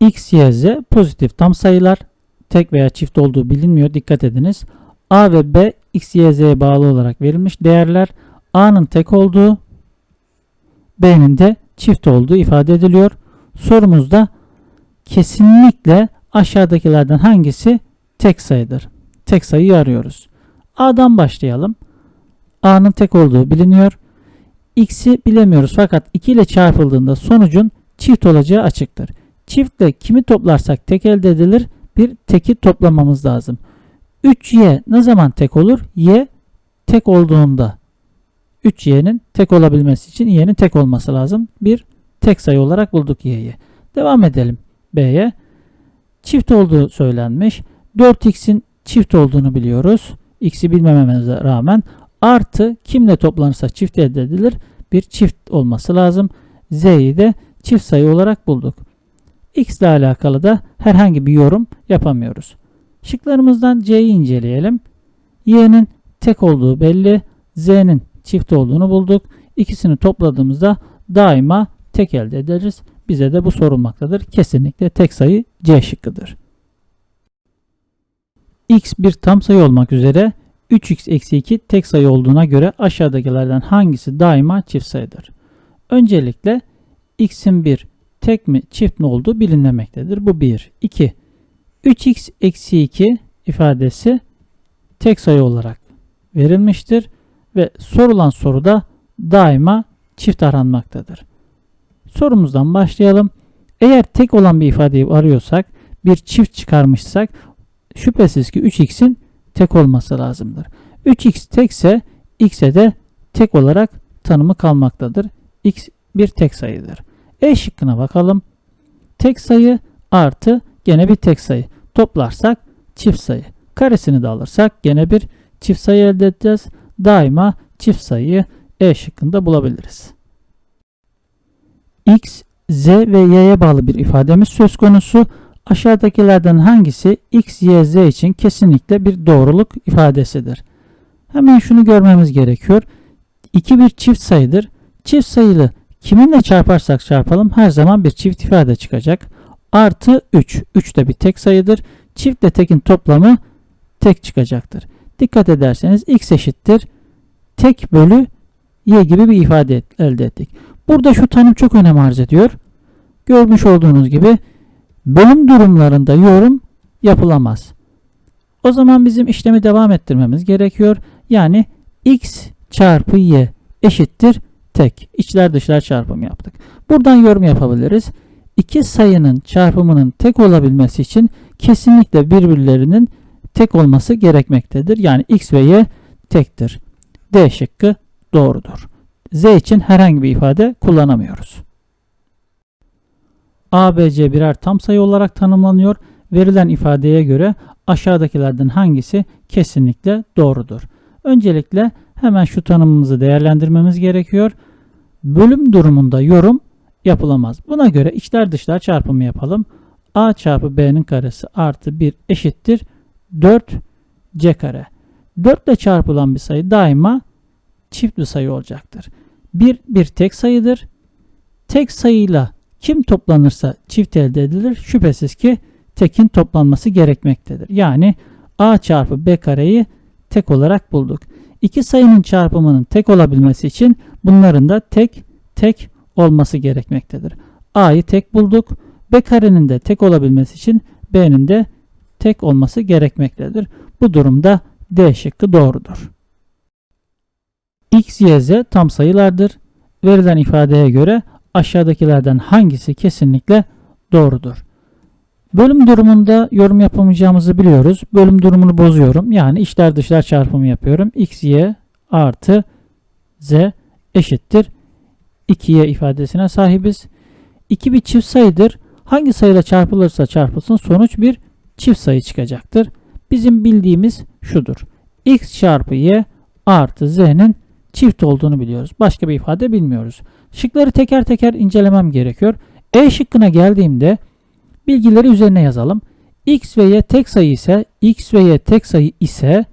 X, Y, Z pozitif tam sayılar. Tek veya çift olduğu bilinmiyor. Dikkat ediniz. A ve B X, Y, Z'ye bağlı olarak verilmiş değerler. A'nın tek olduğu, B'nin de çift olduğu ifade ediliyor. Sorumuzda kesinlikle aşağıdakilerden hangisi tek sayıdır? Tek sayıyı arıyoruz. A'dan başlayalım. A'nın tek olduğu biliniyor. X'i bilemiyoruz fakat 2 ile çarpıldığında sonucun çift olacağı açıktır. Çiftle kimi toplarsak tek elde edilir. Bir teki toplamamız lazım. 3y ne zaman tek olur? y tek olduğunda 3y'nin tek olabilmesi için y'nin tek olması lazım. Bir tek sayı olarak bulduk y'yi. Devam edelim b'ye. Çift olduğu söylenmiş. 4x'in çift olduğunu biliyoruz. x'i bilmememize rağmen artı kimle toplanırsa çift elde edilir. Bir çift olması lazım. z'yi de çift sayı olarak bulduk. X ile alakalı da herhangi bir yorum yapamıyoruz. Şıklarımızdan c'yi inceleyelim. y'nin tek olduğu belli. z'nin çift olduğunu bulduk. İkisini topladığımızda daima tek elde ederiz. Bize de bu sorulmaktadır. Kesinlikle tek sayı C şıkkıdır. x bir tam sayı olmak üzere 3x eksi 2 tek sayı olduğuna göre aşağıdakilerden hangisi daima çift sayıdır? Öncelikle x'in bir tek mi çift mi olduğu bilinmemektedir. Bu 1. 2. 3x eksi 2 ifadesi tek sayı olarak verilmiştir ve sorulan soruda daima çift aranmaktadır. Sorumuzdan başlayalım. Eğer tek olan bir ifadeyi arıyorsak, bir çift çıkarmışsak şüphesiz ki 3x'in tek olması lazımdır. 3x tekse x'e de tek olarak tanımı kalmaktadır. x bir tek sayıdır. E şıkkına bakalım. Tek sayı artı gene bir tek sayı. Toplarsak çift sayı. Karesini de alırsak gene bir çift sayı elde edeceğiz. Daima çift sayıyı E şıkkında bulabiliriz. X, Z ve Y'ye bağlı bir ifademiz söz konusu. Aşağıdakilerden hangisi X, Y, Z için kesinlikle bir doğruluk ifadesidir? Hemen şunu görmemiz gerekiyor. 2 bir çift sayıdır. Çift sayılı kiminle çarparsak çarpalım her zaman bir çift ifade çıkacak. Artı 3. 3 de bir tek sayıdır. Çiftle tekin toplamı tek çıkacaktır. Dikkat ederseniz x eşittir tek bölü y gibi bir ifade elde ettik. Burada şu tanım çok önem arz ediyor. Görmüş olduğunuz gibi bölüm durumlarında yorum yapılamaz. O zaman bizim işlemi devam ettirmemiz gerekiyor. Yani x çarpı y eşittir tek. İçler dışlar çarpımı yaptık. Buradan yorum yapabiliriz. İki sayının çarpımının tek olabilmesi için kesinlikle birbirlerinin tek olması gerekmektedir. Yani x ve y tektir. D şıkkı doğrudur. Z için herhangi bir ifade kullanamıyoruz. A, B, C birer tam sayı olarak tanımlanıyor. Verilen ifadeye göre aşağıdakilerden hangisi kesinlikle doğrudur? Öncelikle hemen şu tanımımızı değerlendirmemiz gerekiyor. Bölüm durumunda yorum yapılamaz. Buna göre içler dışlar çarpımı yapalım. A çarpı B'nin karesi artı 1 eşittir 4 C kare. 4 ile çarpılan bir sayı daima çift bir sayı olacaktır. 1 bir tek sayıdır. Tek sayıyla kim toplanırsa çift elde edilir. Şüphesiz ki tekin toplanması gerekmektedir. Yani A çarpı B kareyi tek olarak bulduk. İki sayının çarpımının tek olabilmesi için bunların da tek tek olması gerekmektedir. A'yı tek bulduk. B karenin de tek olabilmesi için B'nin de tek olması gerekmektedir. Bu durumda D şıkkı doğrudur. X, Y, Z tam sayılardır. Verilen ifadeye göre aşağıdakilerden hangisi kesinlikle doğrudur? Bölüm durumunda yorum yapamayacağımızı biliyoruz. Bölüm durumunu bozuyorum. Yani içler dışlar çarpımı yapıyorum. X, Y artı Z eşittir 2y ifadesine sahibiz. 2 bir çift sayıdır. Hangi sayıyla çarpılırsa çarpılsın sonuç bir çift sayı çıkacaktır. Bizim bildiğimiz şudur. x çarpı y artı z'nin çift olduğunu biliyoruz. Başka bir ifade bilmiyoruz. Şıkları teker teker incelemem gerekiyor. E şıkkına geldiğimde bilgileri üzerine yazalım. x ve y tek sayı ise x ve y tek sayı ise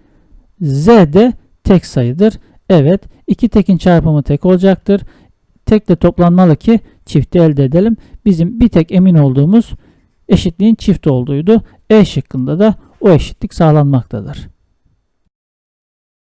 z de tek sayıdır. Evet iki tekin çarpımı tek olacaktır. Tekle toplanmalı ki çifti elde edelim. Bizim bir tek emin olduğumuz eşitliğin çift olduğuydu. E şıkkında da o eşitlik sağlanmaktadır.